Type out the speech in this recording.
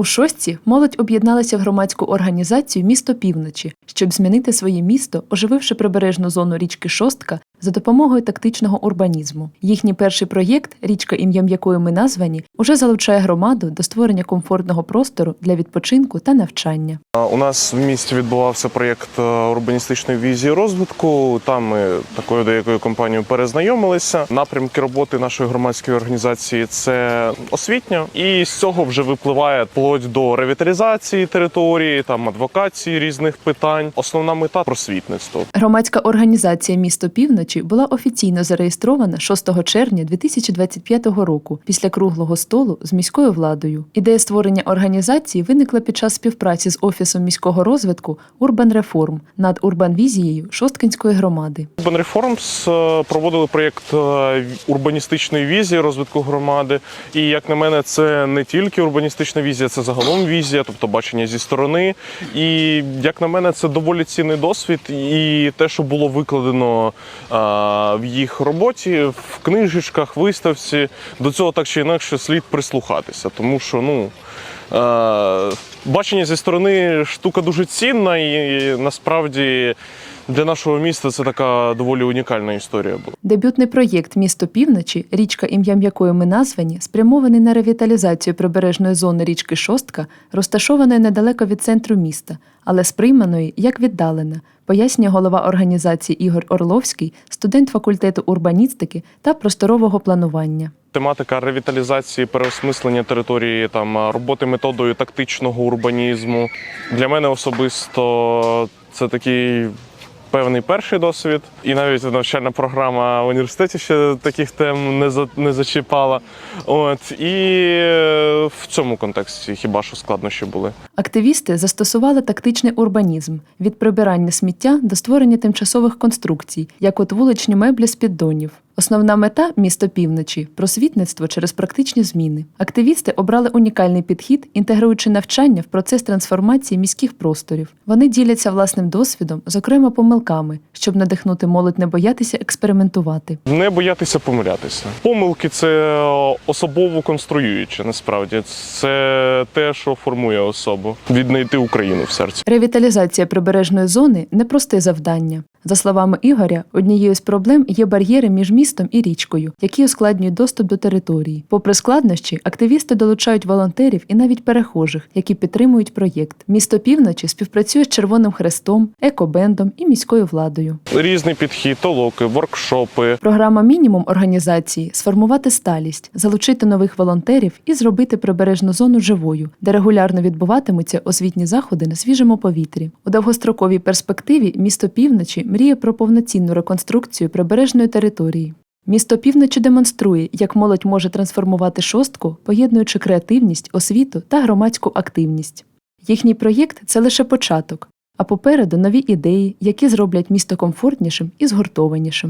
У шостці молодь об'єдналася в громадську організацію Місто Півночі, щоб змінити своє місто, ожививши прибережну зону річки Шостка за допомогою тактичного урбанізму. Їхній перший проєкт, річка ім'ям якої ми названі, уже залучає громаду до створення комфортного простору для відпочинку та навчання. У нас в місті відбувався проєкт е, урбаністичної візії розвитку. Там ми такою деякою компанією перезнайомилися. Напрямки роботи нашої громадської організації це освітня, і з цього вже випливає вплоть до ревіталізації території, там адвокації різних питань. Основна мета просвітництво. Громадська організація Місто Півночі була офіційно зареєстрована 6 червня 2025 року після круглого столу з міською владою. Ідея створення організації виникла під час співпраці з Офісом міського розвитку Урбан Реформ над урбанвізією Шосткинської громади. Urban Reforms е, проводили проєкт е, урбаністичної візії розвитку громади. І як на мене, це не тільки урбаністична візія, це загалом візія, тобто бачення зі сторони. І як на мене, це доволі цінний досвід. І те, що було викладено е, в їх роботі, в книжечках, виставці, до цього так чи інакше слід прислухатися, тому що ну. е, Бачення зі сторони штука дуже цінна, і насправді для нашого міста це така доволі унікальна історія була. Дебютний проєкт Місто Півночі, річка ім'ям якої ми названі, спрямований на ревіталізацію прибережної зони річки Шостка, розташованої недалеко від центру міста, але сприйманої як віддалена, пояснює голова організації Ігор Орловський, студент факультету урбаністики та просторового планування. Тематика ревіталізації, переосмислення території, там роботи методою тактичного урбанізму. Для мене особисто це такий певний перший досвід. І навіть навчальна програма в університеті ще таких тем не за не зачіпала. От і е, в цьому контексті хіба що складнощі були. Активісти застосували тактичний урбанізм від прибирання сміття до створення тимчасових конструкцій, як от вуличні меблі з піддонів. Основна мета місто півночі просвітництво через практичні зміни. Активісти обрали унікальний підхід, інтегруючи навчання в процес трансформації міських просторів. Вони діляться власним досвідом, зокрема помилками, щоб надихнути молодь не боятися експериментувати. Не боятися помилятися. Помилки це особово конструююче. Насправді це те, що формує особу. Віднайти Україну в серці. Ревіталізація прибережної зони непросте завдання. За словами Ігоря, однією з проблем є бар'єри між містом і річкою, які ускладнюють доступ до території. Попри складнощі, активісти долучають волонтерів і навіть перехожих, які підтримують проєкт. Місто півночі співпрацює з Червоним Хрестом, екобендом і міською владою. Різний підхід, толоки, воркшопи. Програма мінімум організації сформувати сталість, залучити нових волонтерів і зробити прибережну зону живою, де регулярно відбуватимуться освітні заходи на свіжому повітрі. У довгостроковій перспективі місто півночі мріє про повноцінну реконструкцію прибережної території. Місто півночі демонструє, як молодь може трансформувати шостку, поєднуючи креативність, освіту та громадську активність. Їхній проєкт це лише початок, а попереду нові ідеї, які зроблять місто комфортнішим і згуртованішим.